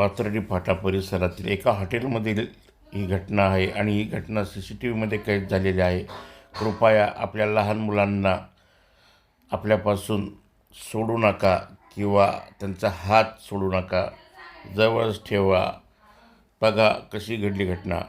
पाथर्डी फाटा परिसरातील एका हॉटेलमधील ही घटना आहे आणि ही घटना सी सी टी व्हीमध्ये कैद झालेली आहे. कृपया आपल्या लहान मुलांना आपल्यापासून सोडू नका किंवा त्यांचा हात सोडू नका. जवळच ठेवा. बघा कशी घडली घटना.